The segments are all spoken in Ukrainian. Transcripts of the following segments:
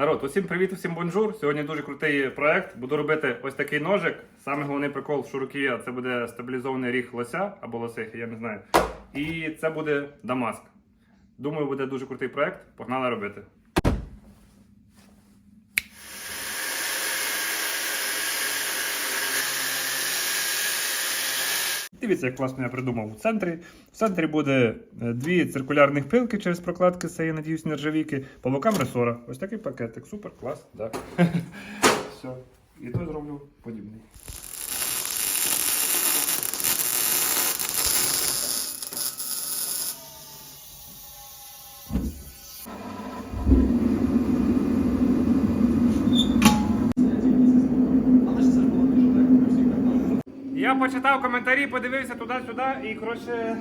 Народ, усім привіт, усім бонжур. Сьогодні дуже крутий проект. Буду робити ось такий ножик. Саме головний прикол Шурукія це буде стабілізований ріг лося або лосихи, я не знаю. І це буде Дамаск. Думаю, буде дуже крутий проект. Погнали робити. Дивіться, як класно я придумав у центрі. В центрі буде е, дві циркулярних пилки через прокладки з цієї, надіюсь, нержавійки. По бокам ресора. Ось такий пакетик. Супер, клас, так. Все. І той зроблю подібний. Я почитав коментарі, подивився туди-сюди і, коротше,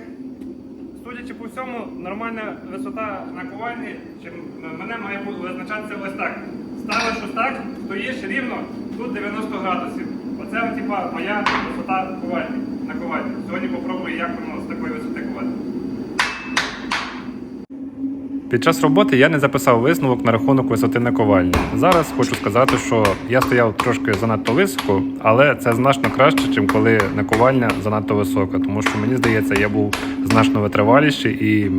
судячи по всьому, нормальна висота наковальні, чим мене має визначатися ось так. Ставиш ось так, стоїш рівно, тут 90 градусів. Оце, типа, моя висота ковальні, наковальні. Сьогодні попробую, як воно з такої висоти ковати. Під час роботи я не записав висновок на рахунок висоти наковальні. Зараз хочу сказати, що я стояв трошки занадто високо, але це значно краще, ніж коли наковальня занадто висока. Тому що мені здається, я був значно витриваліший і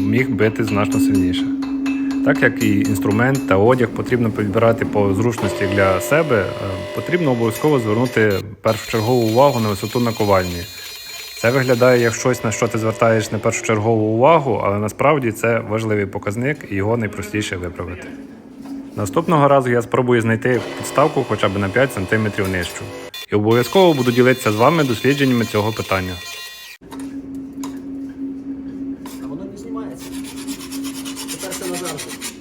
міг бити значно сильніше. Так як і інструмент та одяг потрібно підбирати по зручності для себе, е, потрібно обов'язково звернути першочергову увагу на висоту наковальні. Це виглядає як щось, на що ти звертаєш не першочергову увагу, але насправді це важливий показник і його найпростіше виправити. Наступного разу я спробую знайти підставку хоча б на 5 см нижчу. І обов'язково буду ділитися з вами дослідженнями цього питання. А воно не знімається. Тепер це назавжди.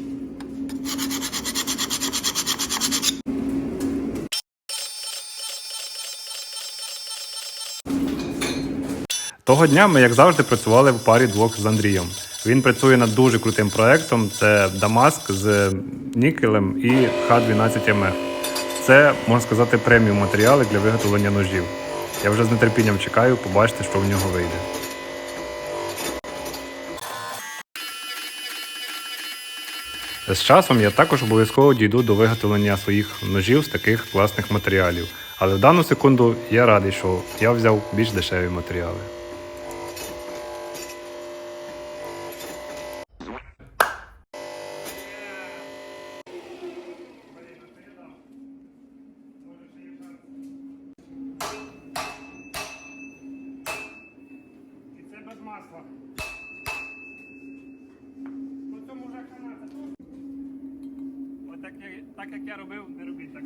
Того дня ми, як завжди, працювали в парі двох з Андрієм. Він працює над дуже крутим проектом: це Дамаск з нікелем і Х12МФ. Це, можна сказати, преміум матеріали для виготовлення ножів. Я вже з нетерпінням чекаю побачити, що в нього вийде. З часом я також обов'язково дійду до виготовлення своїх ножів з таких класних матеріалів. Але в дану секунду я радий, що я взяв більш дешеві матеріали. І це без масла. По цьому вже хана. Отак як, так як я робив, не робіть так.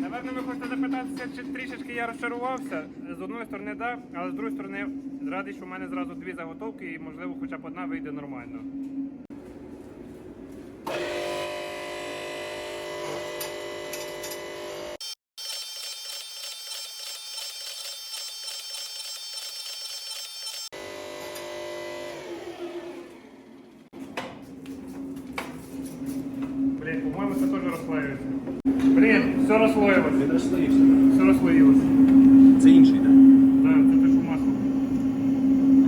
Наверно, ви хочете запитатися, чи трішечки я розчарувався. З але з другої сторони, радий, що в мене зразу дві заготовки і, можливо, хоча б одна вийде нормально. Блін, по-моєму, це теж розслоюється. Блін, все розслоїлося. Все розслоїлося. Це інший, так? Так, це те, що масло.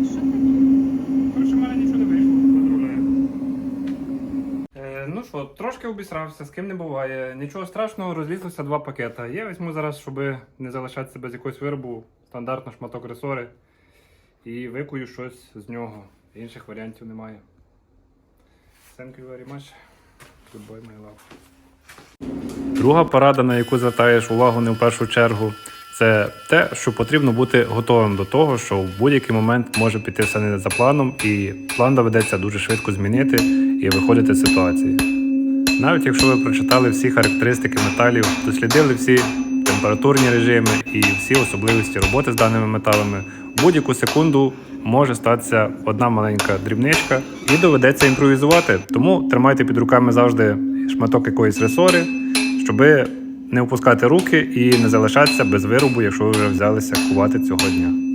А що таке? Коротше, в мене нічого не вийшло, поздравляю. Е, ну що, трошки обісрався, з ким не буває. Нічого страшного, розлізлося два пакета. Я візьму зараз, щоб не залишатися без якогось виробу, стандартно шматок ресори. І викую щось з нього. Інших варіантів немає. Thank you very much. Goodbye, my love. Друга порада, на яку звертаєш увагу не в першу чергу, це те, що потрібно бути готовим до того, що в будь-який момент може піти все не за планом, і план доведеться дуже швидко змінити і виходити з ситуації. Навіть якщо ви прочитали всі характеристики металів, дослідили всі температурні режими і всі особливості роботи з даними металами, в будь-яку секунду може статися одна маленька дрібничка і доведеться імпровізувати. Тому тримайте під руками завжди шматок якоїсь ресори, щоби не опускати руки і не залишатися без виробу, якщо ви вже взялися кувати цього дня.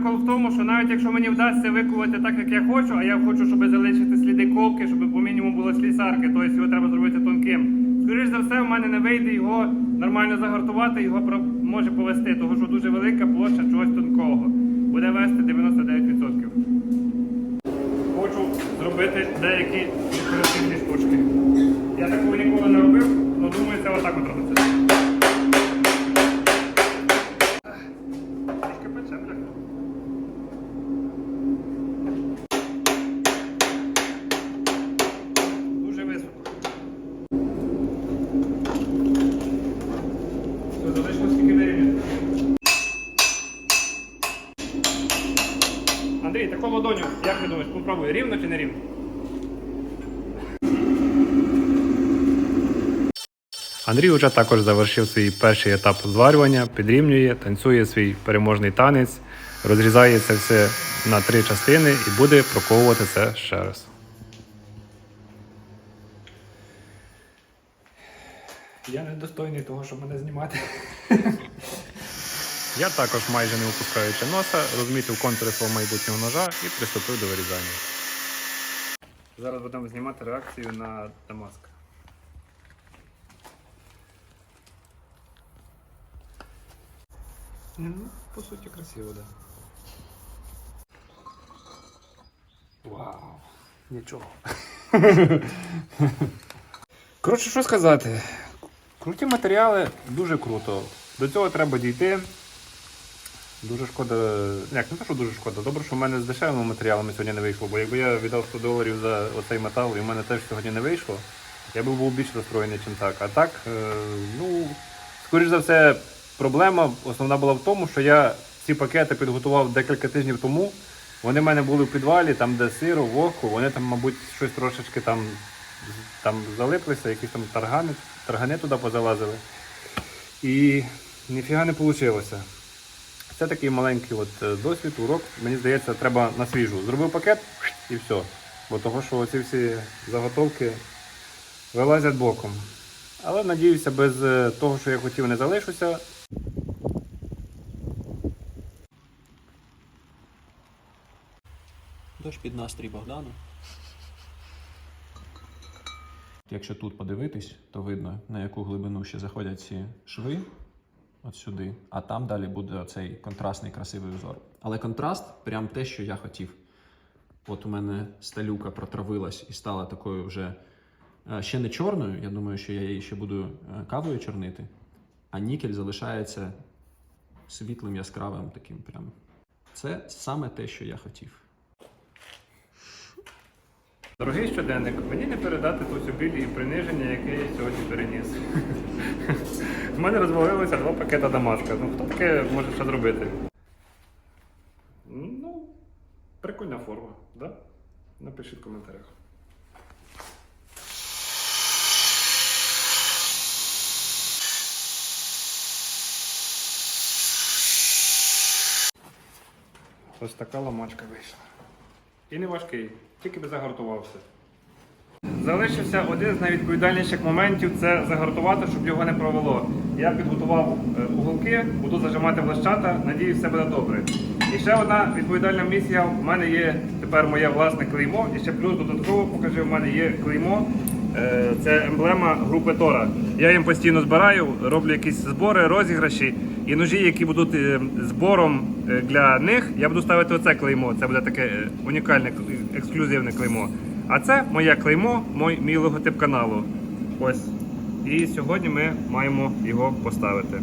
Прикол в тому, що навіть якщо мені вдасться викувати так, як я хочу, а я хочу, щоб залишити сліди ковки, щоб по мінімуму було слісарки, тобто його треба зробити тонким. Скоріш за все, в мене не вийде його нормально загартувати, його може повести, тому що дуже велика площа чогось тонкого. Буде вести 99%. Хочу зробити деякі декоративні штучки. Я такого ніколи не робив, але думаю, це отак от робиться. Трішки пече, бляха. Дуже високо. Все, залишилось тільки вирівняти. Андрій, таку ладоню, як ти думаєш, попробуй, рівно чи не рівно? Андрій вже також завершив свій перший етап зварювання, підрівнює, танцює свій переможний танець, розрізає це все на три частини і буде проковувати це ще раз. Я недостойний того, щоб мене знімати. Я також майже не опускаючи носа, розмітив контури свого майбутнього ножа і приступив до вирізання. Зараз будемо знімати реакцію на Дамаск. Ну, по суті, красиво, да. Вау, нічого. Коротше, що сказати? Круті матеріали, дуже круто. До цього треба дійти. Дуже шкода. Як, не те, що дуже шкода. Добре, що в мене з дешевими матеріалами сьогодні не вийшло, бо якби я віддав 100 доларів за оцей метал і в мене теж сьогодні не вийшло, я би був більш розстроєний, ніж так. А так, е, ну, скоріш за все, проблема основна була в тому, що я ці пакети підготував декілька тижнів тому. Вони в мене були в підвалі, там, де сиро, вогко, вони там, мабуть, щось трошечки там, там залиплися, якісь там таргани, таргани туди позалазили. І ніфіга не вийшло. Це такий маленький от е, досвід, урок. Мені здається, треба на свіжу. Зробив пакет і все. Бо того, що ці всі заготовки вилазять боком. Але надіюся, без е, того, що я хотів, не залишуся. Дощ під настрій Богдану. Якщо тут подивитись, то видно, на яку глибину ще заходять ці шви, от сюди, а там далі буде оцей контрастний красивий узор. Але контраст прям те, що я хотів. От у мене сталюка протравилась і стала такою вже е, ще не чорною. Я думаю, що я її ще буду е, кавою чорнити. А нікель залишається світлим, яскравим таким прям. Це саме те, що я хотів. Дорогий щоденник, мені не передати ту всю біль і приниження, яке я сьогодні переніс. У мене розвалилося два пакета Дамаска. Ну хто таке може ще зробити? Ну, прикольна форма, да? Напишіть в коментарях. Ось така ламачка вийшла. І не важкий, тільки би загартувався. Залишився один з найвідповідальніших моментів це загартувати, щоб його не провело. Я підготував е, уголки, буду зажимати влащата, надіюсь, все буде добре. І ще одна відповідальна місія. У мене є тепер моє власне клеймо. І ще плюс додатково покажу, в мене є клеймо. Е, Це емблема групи Тора. Я їм постійно збираю, роблю якісь збори, розіграші. І ножі, які будуть е, збором е, для них, я буду ставити оце клеймо. Це буде таке е, унікальне ексклюзивне клеймо. А це моє клеймо, мой, мій логотип каналу. Ось. І сьогодні ми маємо його поставити.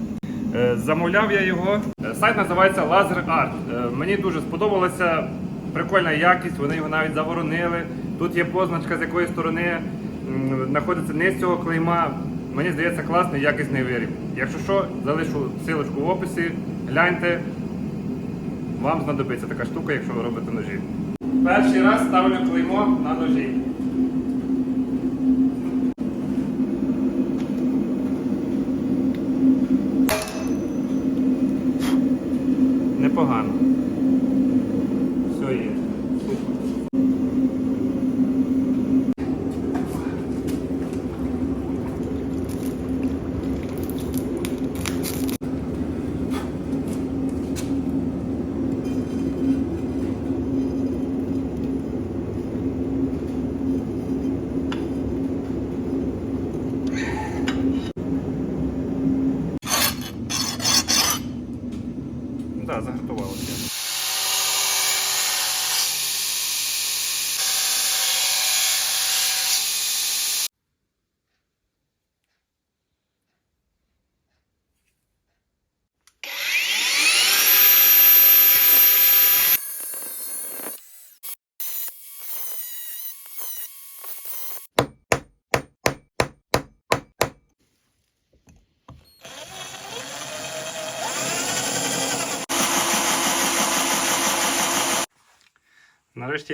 Замовляв я його. Сайт називається Laser Art. Мені дуже сподобалася прикольна якість, вони його навіть заворонили. Тут є позначка, з якої сторони знаходиться низ цього клейма. Мені здається, класний якісний виріб. Якщо що, залишу силочку в описі, гляньте, вам знадобиться така штука, якщо ви робите ножі. Перший раз ставлю клеймо на ножі. Непогано. Все є. Супер. Да, загартувалося.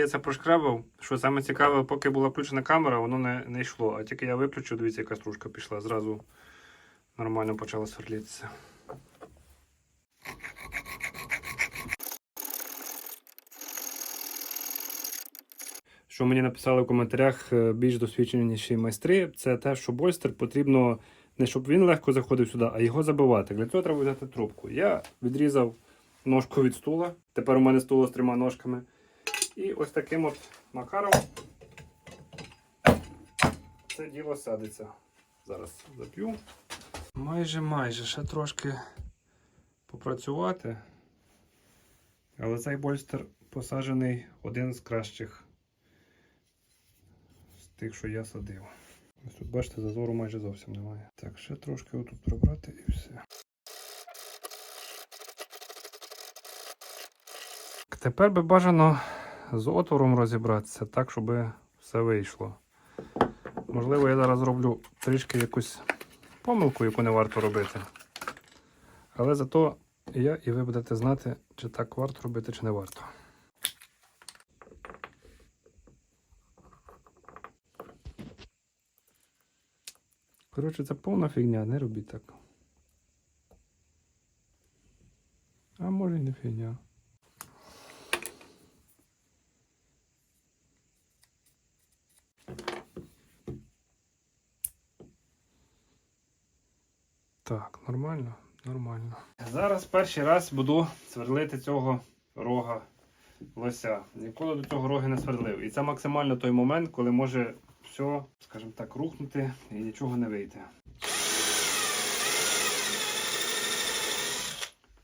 Це прошкрабив. Що саме цікаве, поки була включена камера, воно не, не йшло. А тільки я виключив, дивіться, яка стружка пішла. Зразу нормально почала сверлитися. Що мені написали в коментарях е, більш досвідченіші майстри, це те, що больстер потрібно не щоб він легко заходив сюди, а його забивати. Для цього треба взяти трубку. Я відрізав ножку від стула. Тепер у мене стуло з трьома ножками. І ось таким от макаром це діло садиться. Зараз зап'ю. Майже майже ще трошки попрацювати. Але цей больстер посаджений один з кращих з тих, що я садив. Ось тут, бачите, зазору майже зовсім немає. Так, ще трошки отут прибрати і все. Тепер би бажано з отвором розібратися так, щоб все вийшло. Можливо, я зараз зроблю трішки якусь помилку, яку не варто робити. Але зато я і ви будете знати, чи так варто робити, чи не варто. Коротше, це повна фігня, не робіть так. А може і не фігня. Так, нормально, нормально. Зараз перший раз буду сверлити цього рога лося. Ніколи до цього роги не сверлив. І це максимально той момент, коли може все, скажімо так, рухнути і нічого не вийти.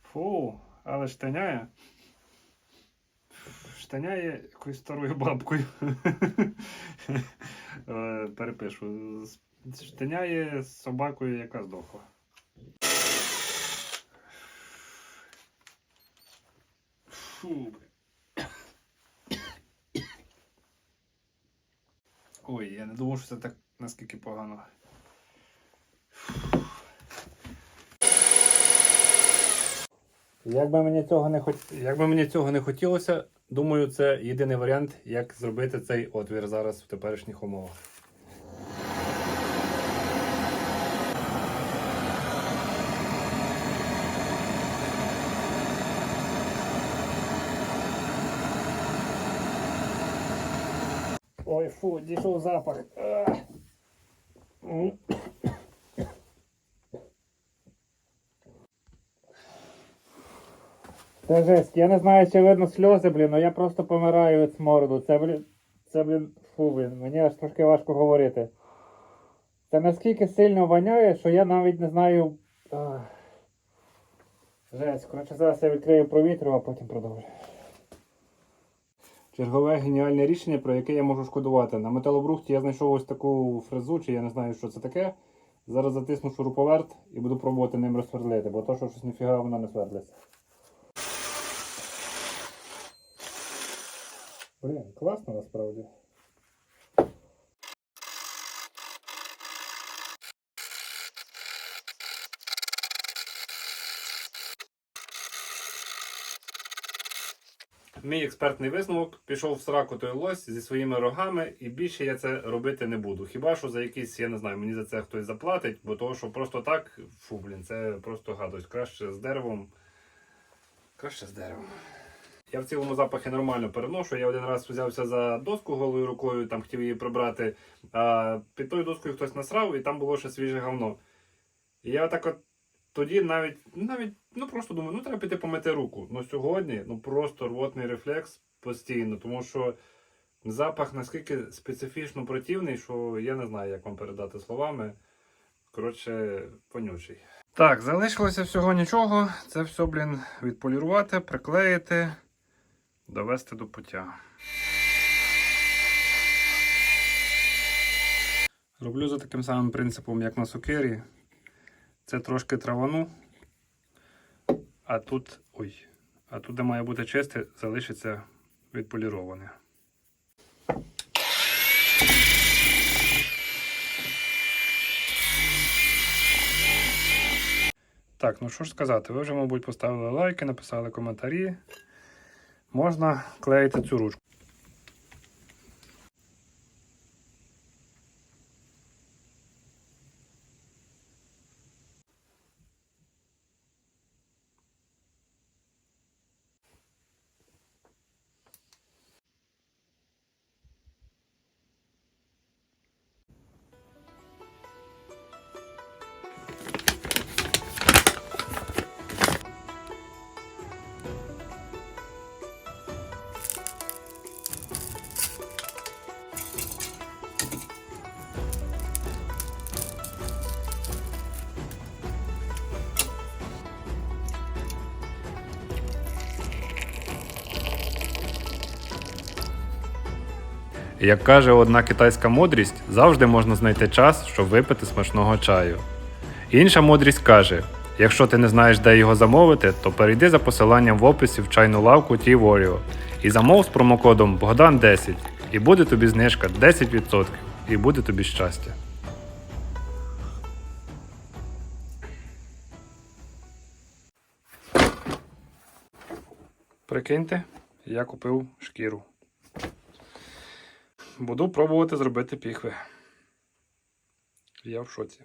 Фу, але штаняє. Штаняє якоюсь старою бабкою. Е, Перепишу. Штаняє собакою, яка здохла. Фу. Ой, я не думав, що це так наскільки погано. Як би мені цього не хот... Як би мені цього не хотілося, думаю, це єдиний варіант, як зробити цей отвір зараз в теперішніх умовах. Ой, фу, дійшов запах. Ах. Це жесть, я не знаю, чи видно сльози, блін, але я просто помираю від смороду. Це, блін, це, блін, фу, блін, мені аж трошки важко говорити. Це наскільки сильно воняє, що я навіть не знаю. Ах. Жесть, коротше, зараз я відкрию провітрю, а потім продовжу. Чергове геніальне рішення, про яке я можу шкодувати. На металобрухті я знайшов ось таку фрезу, чи я не знаю, що це таке. Зараз затисну шуруповерт і буду пробувати ним розсвердлити, бо то, що щось ніфіга воно не свердлиться. Блін, класно насправді. Мій експертний висновок пішов в сраку той лось зі своїми рогами, і більше я це робити не буду. Хіба що за якийсь, я не знаю, мені за це хтось заплатить, бо того, що просто так, фу, блін, це просто гадость. Краще з деревом. Краще з деревом. Я в цілому запахи нормально переношу. Я один раз взявся за доску голою рукою, там хотів її прибрати, а під тою доскою хтось насрав, і там було ще свіже говно. І я так от тоді навіть, навіть, ну просто думаю, ну треба піти помити руку. Ну сьогодні ну просто рвотний рефлекс постійно, тому що запах наскільки специфічно противний, що я не знаю, як вам передати словами. коротше, понючий. Так, залишилося всього нічого. Це все, блін, відполірувати, приклеїти, довести до пуття. Роблю за таким самим принципом, як на сокирі. Це трошки травану. А тут. Ой. А тут, де має бути чисте, залишиться відполіроване. Так, ну що ж сказати, ви вже, мабуть, поставили лайки, написали коментарі. Можна клеїти цю ручку. Як каже одна китайська мудрість, завжди можна знайти час, щоб випити смачного чаю. Інша мудрість каже: якщо ти не знаєш, де його замовити, то перейди за посиланням в описі в чайну лавку Tea Warrior і замов з промокодом Богдан 10 і буде тобі знижка 10% і буде тобі щастя. Прикиньте, я купив шкіру. Буду пробувати зробити піхви. Я в шоці.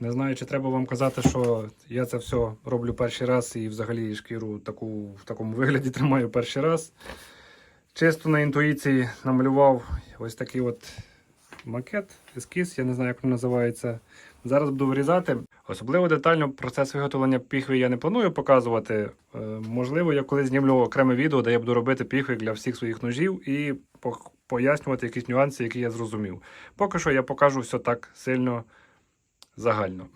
Не знаю, чи треба вам казати, що я це все роблю перший раз і взагалі шкіру таку, в такому вигляді тримаю перший раз. Чисто на інтуїції намалював ось такий от макет, ескіз, я не знаю, як він називається. Зараз буду вирізати. Особливо детально процес виготовлення піхви я не планую показувати. Е, Можливо, я колись знімлю окреме відео, де я буду робити піхви для всіх своїх ножів і пояснювати якісь нюанси, які я зрозумів. Поки що я покажу все так сильно загально.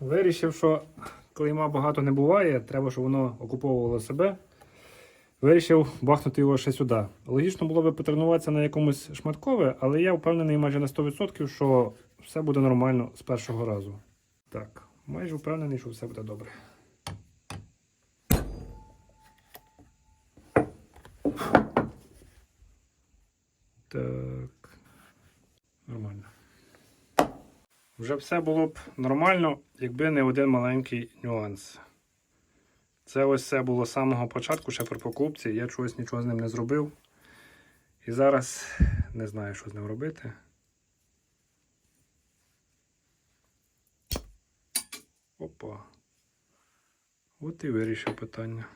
Вирішив, що клейма багато не буває, треба, щоб воно окуповувало себе. Вирішив бахнути його ще сюди. Логічно було би потренуватися на якомусь шматкове, але я впевнений майже на 100%, що все буде нормально з першого разу. Так, майже впевнений, що все буде добре. Так. Нормально. Вже все було б нормально, якби не один маленький нюанс. Це ось все було з самого початку, ще при покупці. Я чогось нічого з ним не зробив. І зараз не знаю, що з ним робити. Опа. От і вирішив питання.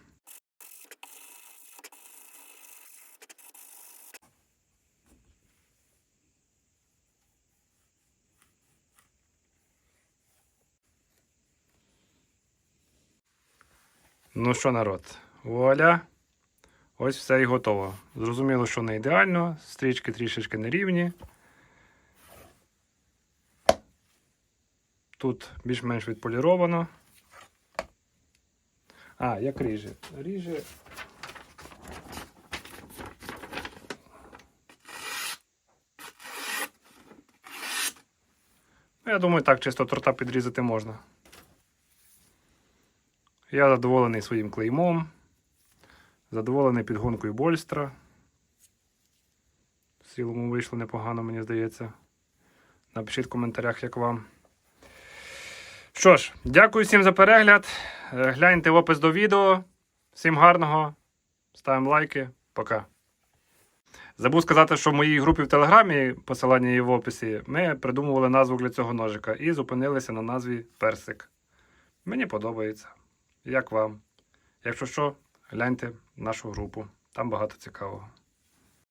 Ну що, народ, вуаля. Ось все і готово. Зрозуміло, що не ідеально, стрічки трішечки нерівні. Тут більш-менш відполіровано. А, як ріже. Ріже. Ну, Я думаю, так чисто торта підрізати можна. Я задоволений своїм клеймом. Задоволений підгонкою Больстра. В цілому вийшло непогано, мені здається. Напишіть в коментарях, як вам. Що ж, дякую всім за перегляд. Е, Гляньте опис до відео. Всім гарного. Ставимо лайки. Пока. Забув сказати, що в моїй групі в Телеграмі, посилання є в описі, ми придумували назву для цього ножика і зупинилися на назві Персик. Мені подобається. Як вам? Якщо що, гляньте нашу групу. Там багато цікавого.